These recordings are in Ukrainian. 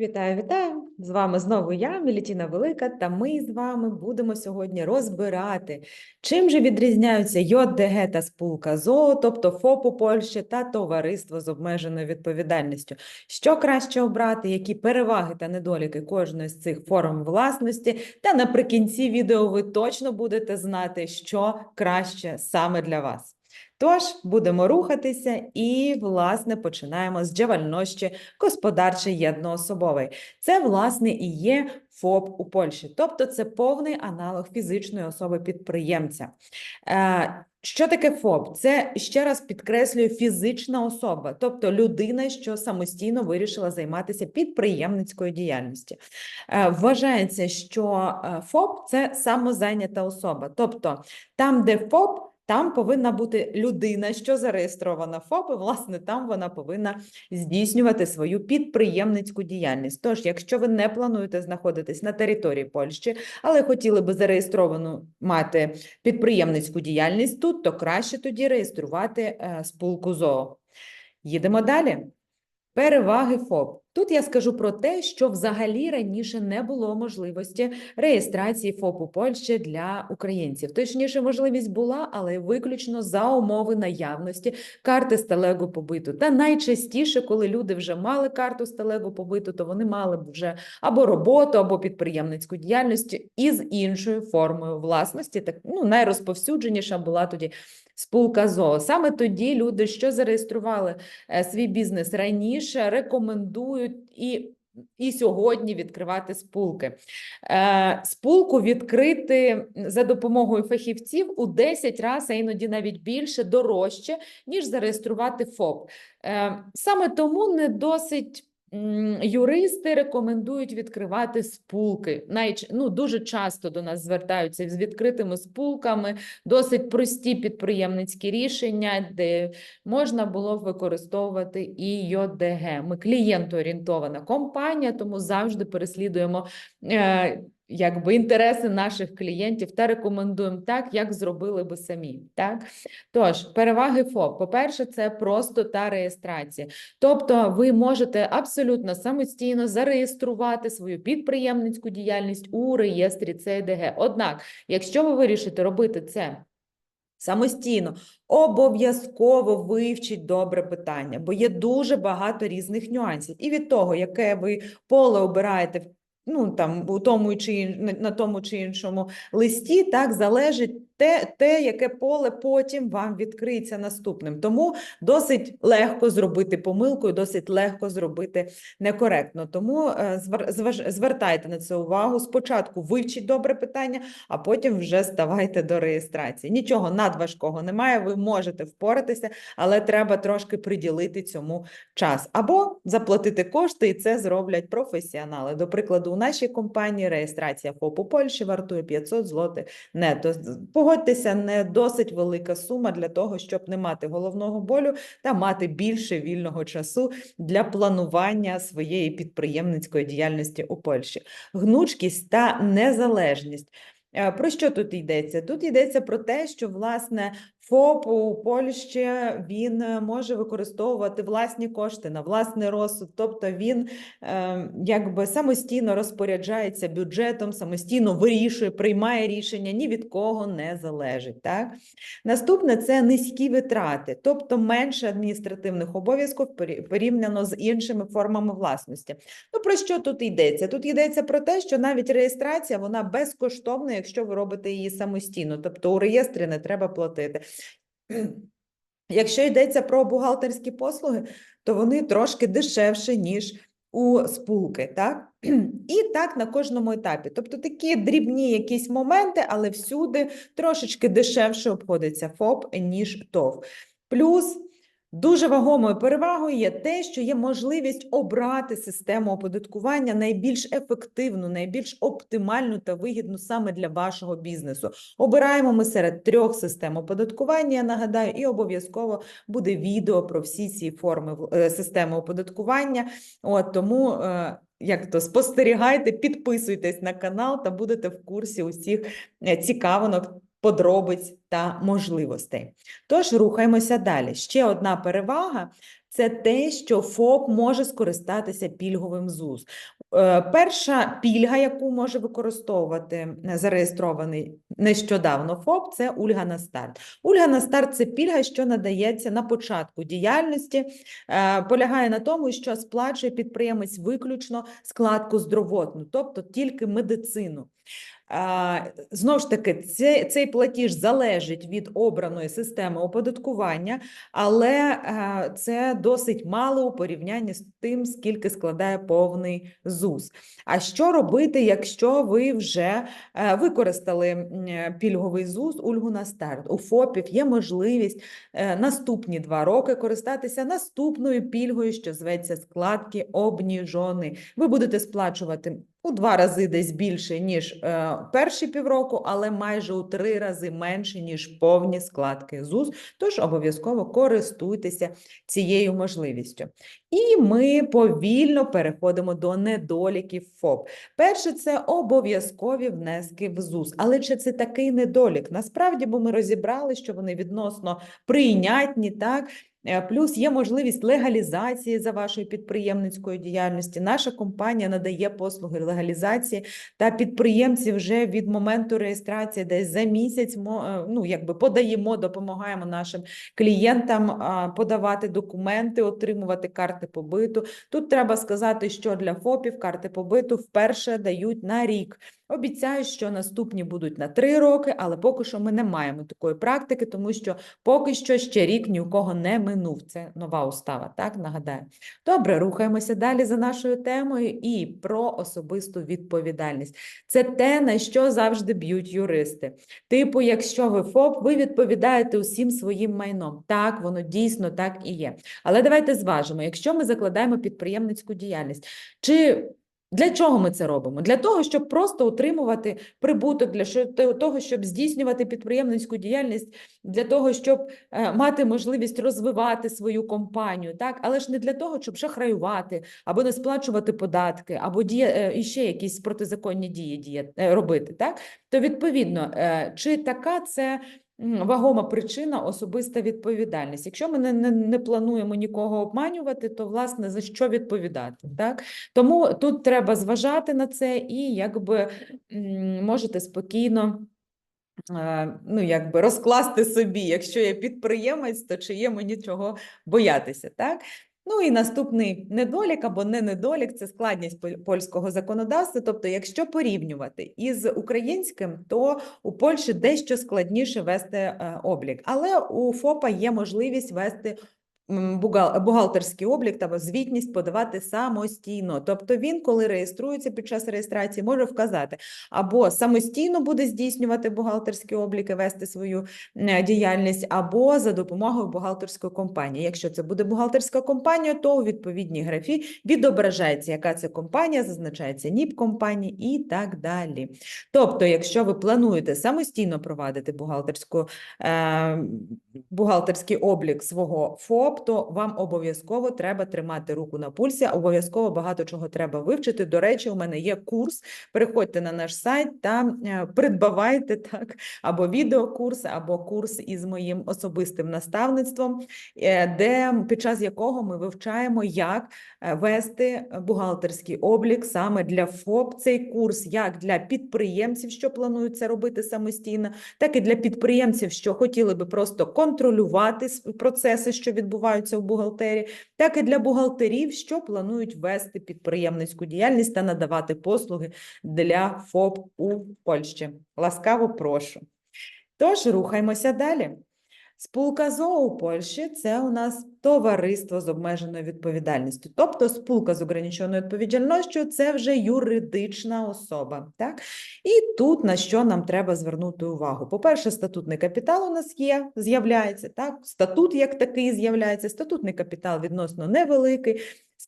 Вітаю, вітаю! З вами знову я, Мілітіна Велика, та ми з вами будемо сьогодні розбирати, чим же відрізняються ЙОДГ та спілка ЗОО, тобто ФОП у Польщі та товариство з обмеженою відповідальністю. Що краще обрати, які переваги та недоліки кожної з цих форм власності, та наприкінці відео ви точно будете знати, що краще саме для вас. Тож будемо рухатися і, власне, починаємо з джавальнощі господарчий єдноособовий. Це, власне, і є ФОП у Польщі, тобто це повний аналог фізичної особи-підприємця. Е, Що таке ФОП? Це ще раз підкреслюю фізична особа, тобто людина, що самостійно вирішила займатися підприємницькою діяльністю. Е, Вважається, що е, ФОП це самозайнята особа, тобто там, де ФОП. Там повинна бути людина, що зареєстрована ФОП, і, власне, там вона повинна здійснювати свою підприємницьку діяльність. Тож, якщо ви не плануєте знаходитись на території Польщі, але хотіли би зареєстровану мати підприємницьку діяльність тут, то краще тоді реєструвати е, спілку ЗОО. Їдемо далі. Переваги ФОП. Тут я скажу про те, що взагалі раніше не було можливості реєстрації ФОП у Польщі для українців. Точніше, можливість була, але виключно за умови наявності карти сталego побиту. Та найчастіше, коли люди вже мали карту сталego побиту, то вони мали б вже або роботу, або підприємницьку діяльність із іншою формою власності. Так ну найрозповсюдженіша була тоді спілка ЗОО. Саме тоді люди, що зареєстрували е, свій бізнес раніше, рекомендують і. І сьогодні відкривати спулки. Е, спулку відкрити за допомогою фахівців у 10 разів, а іноді навіть більше, дорожче, ніж зареєструвати ФОП. Е, саме тому не досить юристи рекомендують відкривати спулки. Найч... Ну, дуже часто до нас звертаються з відкритими спулками, досить прості підприємницькі рішення, де можна було б використовувати і ЙОДГ. Ми клієнтоорієнтована компанія, тому завжди переслідуємо е, якби інтереси наших клієнтів та рекомендуємо так, як зробили би самі. Так? Тож, переваги ФОП. По-перше, це простота реєстрації. Тобто ви можете абсолютно самостійно зареєструвати свою підприємницьку діяльність у реєстрі ЦДГ. Однак, якщо ви вирішите робити це самостійно, обов'язково вивчіть добре питання, бо є дуже багато різних нюансів. І від того, яке ви поле обираєте в ну там у тому чи на тому чи іншому листі, так залежить те, те, яке поле потім вам відкриється наступним. Тому досить легко зробити помилку, і досить легко зробити некоректно. Тому е, звертайте на це увагу. Спочатку вивчіть добре питання, а потім вже ставайте до реєстрації. Нічого надважкого немає. Ви можете впоратися, але треба трошки приділити цьому час або заплатити кошти, і це зроблять професіонали. До прикладу, у нашій компанії реєстрація ФОП у Польщі вартує 500 злотих нето. З- Погодьтеся, не досить велика сума для того, щоб не мати головного болю та мати більше вільного часу для планування своєї підприємницької діяльності у Польщі. Гнучкість та незалежність. Е, Про що тут йдеться? Тут йдеться про те, що власне ФОП у Польщі він е, може використовувати власні кошти на власний розсуд, тобто він е, якби самостійно розпоряджається бюджетом, самостійно вирішує, приймає рішення, ні від кого не залежить. Так? Наступне це низькі витрати, тобто менше адміністративних обов'язків порі- порівняно з іншими формами власності. Ну про що тут йдеться? Тут йдеться про те, що навіть реєстрація вона безкоштовна, якщо ви робите її самостійно, тобто у реєстрі не треба платити. Якщо йдеться про бухгалтерські послуги, то вони трошки дешевше, ніж у спулки, так? І так на кожному етапі. Тобто такі дрібні якісь моменти, але всюди трошечки дешевше обходиться ФОП, ніж ТОВ. Плюс Дуже вагомою перевагою є те, що є можливість обрати систему оподаткування найбільш ефективну, найбільш оптимальну та вигідну саме для вашого бізнесу. Обираємо ми серед трьох систем оподаткування, я нагадаю, і обов'язково буде відео про всі ці форми е, системи оподаткування. От тому. е, Як то спостерігайте, підписуйтесь на канал та будете в курсі усіх е, цікавинок, подробиць та можливостей. Тож рухаємося далі. Ще одна перевага це те, що ФОП може скористатися пільговим ЗУЗ. Е, Перша пільга, яку може використовувати е, зареєстрований нещодавно ФОП, це ульга на старт. Ульга на старт це пільга, що надається на початку діяльності, е, полягає на тому, що сплачує підприємець виключно складку здоровотну, тобто тільки медицину. Знову ж таки, цей, платіж залежить від обраної системи оподаткування, але е, це досить мало у порівнянні з тим, скільки складає повний ЗУЗ. А що робити, якщо ви вже е, використали пільговий ЗУЗ, ульгу на старт? У ФОПів є можливість е, наступні два роки користатися наступною пільгою, що зветься складки обніжони. Ви будете сплачувати у два рази десь більше, ніж е, перші півроку, але майже у три рази менше, ніж повні складки ЗУЗ. Тож обов'язково користуйтеся цією можливістю. І ми повільно переходимо до недоліків ФОП. Перше, це обов'язкові внески в ЗУЗ. Але чи це такий недолік? Насправді, бо ми розібрали, що вони відносно прийнятні, так? Е, Плюс є можливість легалізації за вашою підприємницькою діяльністю. Наша компанія надає послуги легалізації, та підприємці вже від моменту реєстрації десь за місяць е, ну, якби подаємо, допомагаємо нашим клієнтам подавати документи, отримувати карти побиту. Тут треба сказати, що для ФОПів карти побиту вперше дають на рік. Обіцяю, що наступні будуть на три роки, але поки що ми не маємо такої практики, тому що поки що ще рік ні у кого не минув. Це нова устава, так нагадаю. Добре, рухаємося далі за нашою темою і про особисту відповідальність. Це те, на що завжди б'ють юристи. Типу, якщо ви ФОП, ви відповідаєте усім своїм майном. Так, воно дійсно так і є. Але давайте зважимо, якщо ми закладаємо підприємницьку діяльність, чи для чого ми це робимо? Для того, щоб просто утримувати прибуток, для того, щоб здійснювати підприємницьку діяльність, для того, щоб е, мати можливість розвивати свою компанію, так? Але ж не для того, щоб шахраювати, або не сплачувати податки, або діє, е, іще якісь протизаконні дії діє, е, робити, так? То відповідно, чи така це вагома причина особиста відповідальність? Якщо ми не, не, не плануємо нікого обманювати, то власне за що відповідати, так? Тому тут треба зважати на це і якби можете спокійно. е, Ну, якби розкласти собі, якщо я підприємець, то чи є мені чого боятися, так? Ну і наступний недолік або не недолік це складність поль- польського законодавства. Тобто, якщо порівнювати із українським, то у Польщі дещо складніше вести е, облік, але у ФОПа є можливість вести бухгалтерський облік та звітність подавати самостійно. Тобто він, коли реєструється під час реєстрації, може вказати або самостійно буде здійснювати бухгалтерські обліки, вести свою діяльність, або за допомогою бухгалтерської компанії. Якщо це буде бухгалтерська компанія, то у відповідній графі відображається, яка це компанія, зазначається НІП компанії і так далі. Тобто, якщо ви плануєте самостійно провадити бухгалтерську, е, бухгалтерський облік свого ФОП, то вам обов'язково треба тримати руку на пульсі, обов'язково багато чого треба вивчити. До речі, у мене є курс. Переходьте на наш сайт та е, придбавайте так або відеокурс, або курс із моїм особистим наставництвом, е, де під час якого ми вивчаємо, як е, вести бухгалтерський облік саме для ФОП. Цей курс як для підприємців, що планують це робити самостійно, так і для підприємців, що хотіли би просто контролювати процеси, що відбуваються в бухгалтерії, так і для бухгалтерів, що планують вести підприємницьку діяльність та надавати послуги для ФОП у Польщі. Ласкаво прошу. Тож рухаємося далі. Спілка ЗОУ у Польщі це у нас товариство з обмеженою відповідальністю. Тобто спілка з ограниченою відповідальністю це вже юридична особа. Так? І тут на що нам треба звернути увагу? По-перше, статутний капітал у нас є, з'являється. Так? Статут як такий з'являється. Статутний капітал відносно невеликий.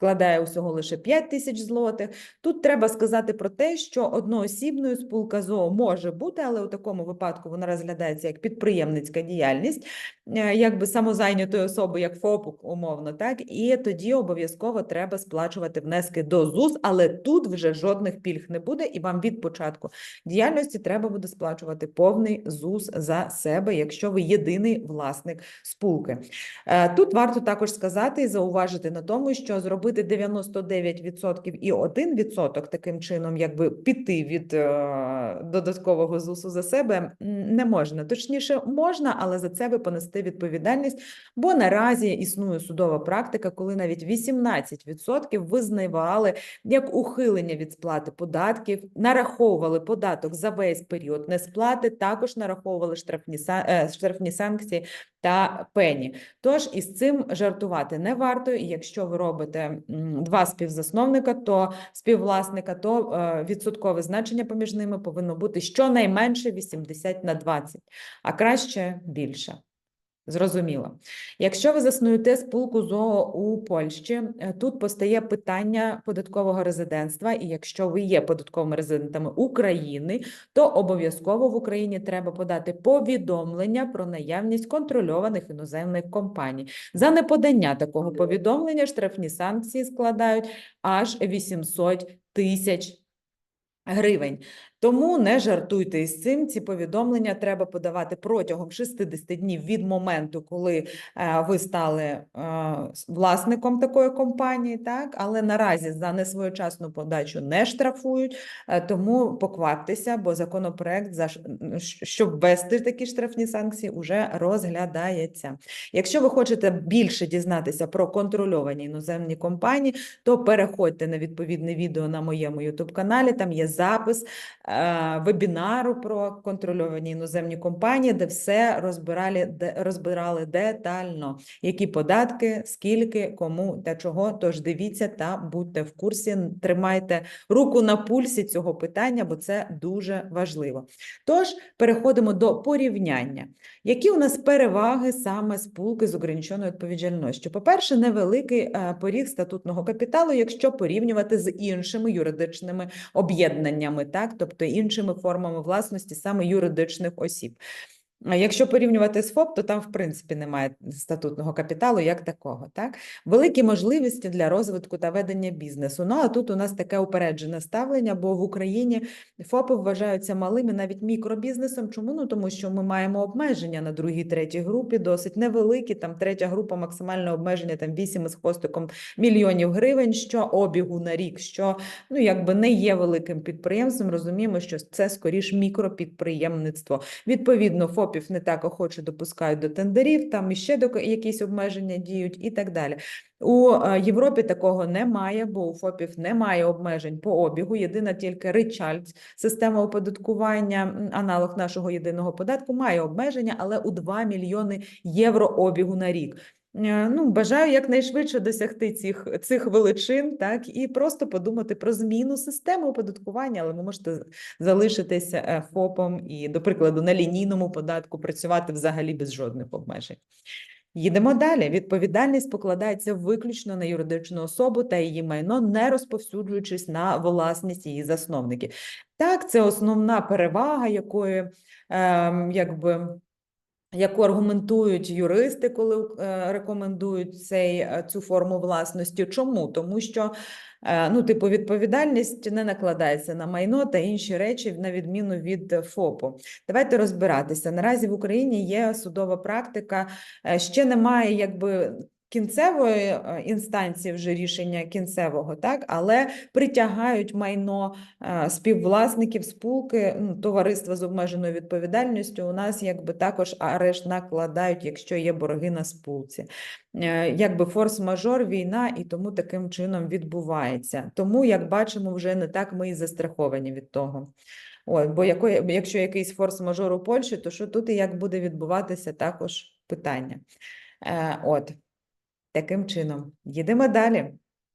Складає усього лише 5 тисяч злотих. Тут треба сказати про те, що одноосібною спілка ЗОО може бути, але у такому випадку вона розглядається як підприємницька діяльність, е, якби самозайнятої особи, як ФОП, умовно, так і тоді обов'язково треба сплачувати внески до ЗУС, але тут вже жодних пільг не буде, і вам від початку діяльності треба буде сплачувати повний ЗУС за себе, якщо ви єдиний власник спілки. Е, Тут варто також сказати і зауважити на тому, що зробити 99% і 1% таким чином, якби піти від е, додаткового ЗУСу за себе не можна. Точніше, можна, але за це ви понесете відповідальність, бо наразі існує судова практика, коли навіть 18% визнавали як ухилення від сплати податків, нараховували податок за весь період несплати, також нараховували штрафні, е, штрафні санкції та пені. Тож із цим жартувати не варто. І якщо ви робите два співзасновника, то співвласника, то е, відсоткове значення поміж ними повинно бути щонайменше 80 на 20, а краще більше. Зрозуміло. Якщо ви заснуєте спілку ЗОО у Польщі, е, тут постає питання податкового резидентства, і якщо ви є податковими резидентами України, то обов'язково в Україні треба подати повідомлення про наявність контрольованих іноземних компаній. За неподання такого повідомлення штрафні санкції складають аж 800 тисяч гривень. Тому не жартуйте із цим. Ці повідомлення треба подавати протягом 60 днів від моменту, коли е, ви стали е, власником такої компанії, так але наразі за несвоєчасну подачу не штрафують, е, тому покваптеся, бо законопроект за щоб ввести такі штрафні санкції, уже розглядається. Якщо ви хочете більше дізнатися про контрольовані іноземні компанії, то переходьте на відповідне відео на моєму youtube каналі. Там є запис вебінару про контрольовані іноземні компанії, де все розбирали, де, розбирали детально, які податки, скільки, кому та чого. Тож дивіться та будьте в курсі, тримайте руку на пульсі цього питання, бо це дуже важливо. Тож переходимо до порівняння. Які у нас переваги саме спілки з ограниченою відповідальністю? По-перше, невеликий е, поріг статутного капіталу, якщо порівнювати з іншими юридичними об'єднаннями, так, тобто іншими формами власності саме юридичних осіб. Якщо порівнювати з ФОП, то там, в принципі, немає статутного капіталу як такого. Так? Великі можливості для розвитку та ведення бізнесу. Ну, а тут у нас таке упереджене ставлення, бо в Україні ФОПи вважаються малим і навіть мікробізнесом. Чому? Ну, тому що ми маємо обмеження на другій, третій групі, досить невеликі. Там третя група, максимальне обмеження, там 8 з хвостиком мільйонів гривень, що обігу на рік, що ну, якби не є великим підприємством. Розуміємо, що це скоріш мікропідприємництво. Відповідно, ФОПів не так охоче допускають до тендерів, там іще до якісь обмеження діють і так далі. У е, Європі такого немає, бо у ФОПів немає обмежень по обігу. Єдина тільки Ричальд, система оподаткування, аналог нашого єдиного податку, має обмеження, але у 2 мільйони євро обігу на рік. Е, Ну, бажаю якнайшвидше досягти цих, цих величин, так, і просто подумати про зміну системи оподаткування, але ви можете залишитися е, ФОПом і, до прикладу, на лінійному податку працювати взагалі без жодних обмежень. Їдемо далі. Відповідальність покладається виключно на юридичну особу та її майно, не розповсюджуючись на власність її засновників. Так, це основна перевага, якої ем, якби. Яку аргументують юристи, коли е, рекомендують цей, е, цю форму власності. Чому? Тому що е, ну, типу, відповідальність не накладається на майно та інші речі, на відміну від ФОПу. Давайте розбиратися. Наразі в Україні є судова практика, ще немає якби. Кінцевої е, інстанції вже рішення кінцевого, так, але притягають майно е, співвласників спілки, ну, товариства з обмеженою відповідальністю. У нас якби також арешт накладають, якщо є борги на спілці. Е, Якби форс-мажор, війна, і тому таким чином відбувається. Тому, як бачимо, вже не так ми і застраховані від того. Ой, бо якої, якщо якийсь форс-мажор у Польщі, то що тут і як буде відбуватися, також питання. Е, от, таким чином, їдемо далі.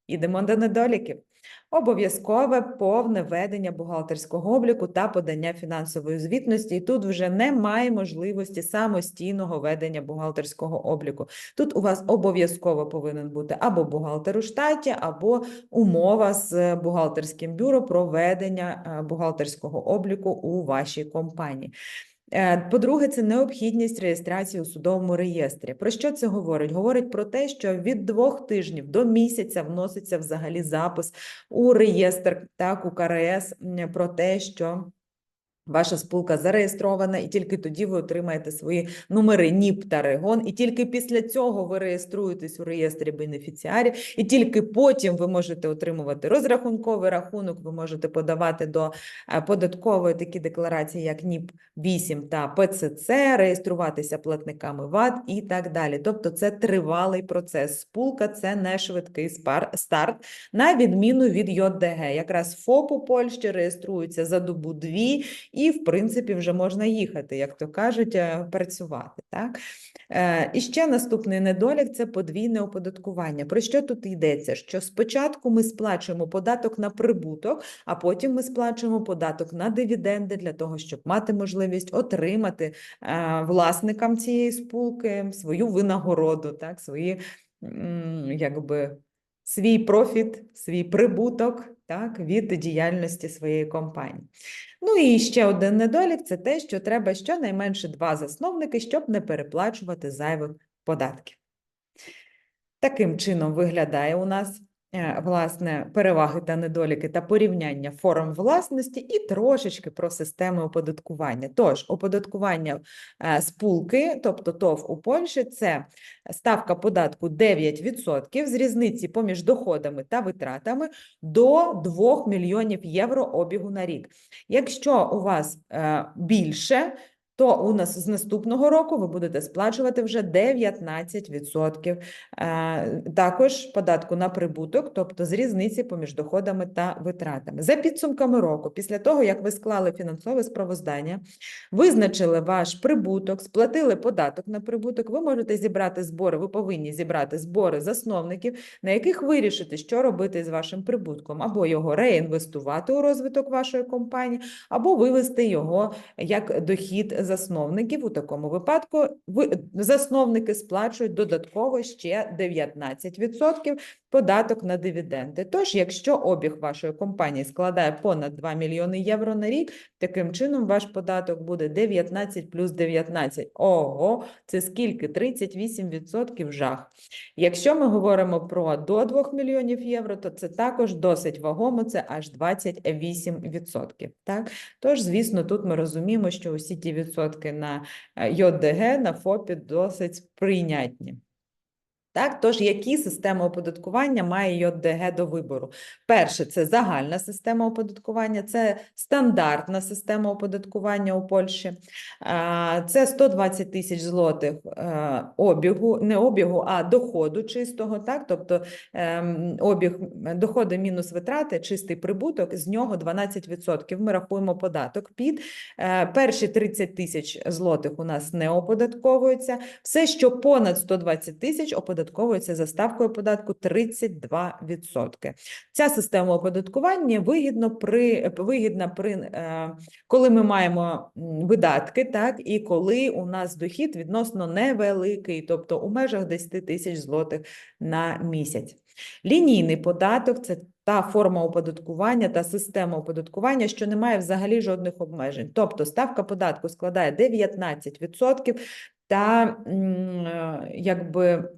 Йдемо до недоліків. Обов'язкове повне ведення бухгалтерського обліку та подання фінансової звітності. І тут вже немає можливості самостійного ведення бухгалтерського обліку. Тут у вас обов'язково повинен бути або бухгалтер у штаті, або умова з бухгалтерським бюро про ведення е, бухгалтерського обліку у вашій компанії. Е, По-друге, це необхідність реєстрації у судовому реєстрі. Про що це говорить? Говорить про те, що від двох тижнів до місяця вноситься взагалі запис у реєстр, так, у КРС про те, що Ваша спілка зареєстрована, і тільки тоді ви отримаєте свої номери НІП та РЕГОН, і тільки після цього ви реєструєтесь у реєстрі бенефіціарів, і тільки потім ви можете отримувати розрахунковий рахунок, ви можете подавати до е, податкової такі декларації, як НІП 8 та ПЦЦ, реєструватися платниками ВАТ і так далі. Тобто це тривалий процес. Спілка – це не швидкий старт, на відміну від ЙОДГ. Якраз ФОП у Польщі реєструється за добу дві, і, в принципі, вже можна їхати, як то кажуть, е, працювати. Так? Е, І ще наступний недолік – це подвійне оподаткування. Про що тут йдеться? Що спочатку ми сплачуємо податок на прибуток, а потім ми сплачуємо податок на дивіденди для того, щоб мати можливість отримати е, власникам цієї спілки свою винагороду, так? свої, якби, свій профіт, свій прибуток так, від діяльності своєї компанії. Ну і ще один недолік це те, що треба щонайменше два засновники, щоб не переплачувати зайвих податків. Таким чином виглядає у нас власне переваги та недоліки та порівняння форм власності і трошечки про системи оподаткування. Тож, оподаткування е, спілки, тобто ТОВ у Польщі, це ставка податку 9% з різниці поміж доходами та витратами до 2 мільйонів євро обігу на рік. Якщо у вас е, більше, то у нас з наступного року ви будете сплачувати вже 19%. Е, Також податку на прибуток, тобто з різниці поміж доходами та витратами. За підсумками року, після того, як ви склали фінансове справоздання, визначили ваш прибуток, сплатили податок на прибуток, ви можете зібрати збори, ви повинні зібрати збори засновників, на яких вирішити, що робити з вашим прибутком, або його реінвестувати у розвиток вашої компанії, або вивести його як дохід засновників. У такому випадку ви, засновники сплачують додатково ще 19% податок на дивіденди. Тож, якщо обіг вашої компанії складає понад 2 мільйони євро на рік, таким чином ваш податок буде 19 плюс 19. Ого, це скільки? 38% жах. Якщо ми говоримо про до 2 мільйонів євро, то це також досить вагомо, це аж 28%. Так? Тож, звісно, тут ми розуміємо, що усі ті відсотки на е, ЙОДГ, на ФОПі досить прийнятні. Так, тож які системи оподаткування має ЙОДГ до вибору? Перше, це загальна система оподаткування, це стандартна система оподаткування у Польщі. Це 120 тисяч злотих е, обігу, не обігу, а доходу чистого, так? Тобто ем, обіг доходи мінус витрати, чистий прибуток, з нього 12% ми рахуємо податок під. Е, Перші 30 тисяч злотих у нас не оподатковуються. Все, що понад 120 тисяч, оподатковується за ставкою податку 32%. Ця система оподаткування вигідно при, вигідна при, е, коли ми маємо видатки, так, і коли у нас дохід відносно невеликий, тобто у межах 10 тисяч злотих на місяць. Лінійний податок – це та форма оподаткування та система оподаткування, що не має взагалі жодних обмежень. Тобто ставка податку складає 19% та е, якби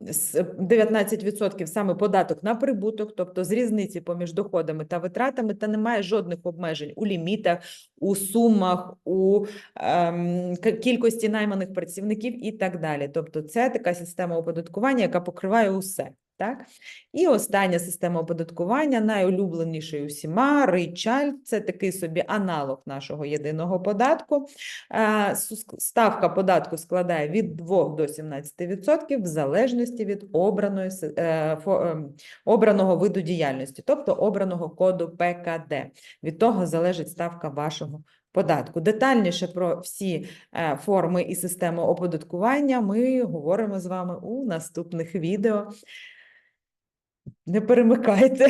19% саме податок на прибуток, тобто з різниці поміж доходами та витратами, та немає жодних обмежень у лімітах, у сумах, у ем, кількості найманих працівників і так далі. Тобто це така система оподаткування, яка покриває усе. Так? І остання система оподаткування, найулюбленіший усіма, рейчаль, це такий собі аналог нашого єдиного податку. Е, Ставка податку складає від 2 до 17% в залежності від обраної, е, ем, обраного виду діяльності, тобто обраного коду ПКД. Від того залежить ставка вашого податку. Детальніше про всі е, форми і системи оподаткування ми говоримо з вами у наступних відео. Не перемикайте.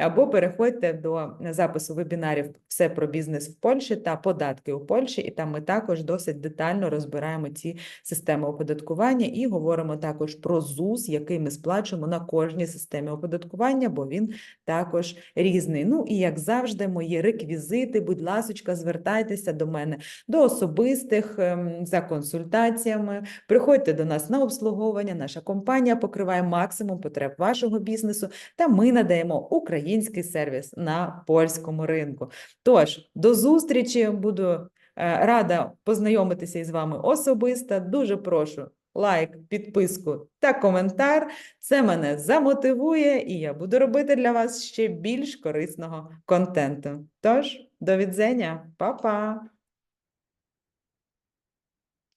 Або переходьте до запису вебінарів Все про бізнес в Польщі та податки у Польщі, і там ми також досить детально розбираємо ці системи оподаткування і говоримо також про ЗУС, який ми сплачуємо на кожній системі оподаткування, бо він також різний. Ну і як завжди, мої реквізити, будь ласочка, звертайтеся до мене до особистих ем, за консультаціями. Приходьте до нас на обслуговування. Наша компанія покриває максимум потреб вашого бізнесу, та ми надаємо український сервіс на польському ринку. Тож, до зустрічі, буду е, рада познайомитися із вами особисто. Дуже прошу лайк, підписку та коментар. Це мене замотивує, і я буду робити для вас ще більш корисного контенту. Тож, до відзення, па-па!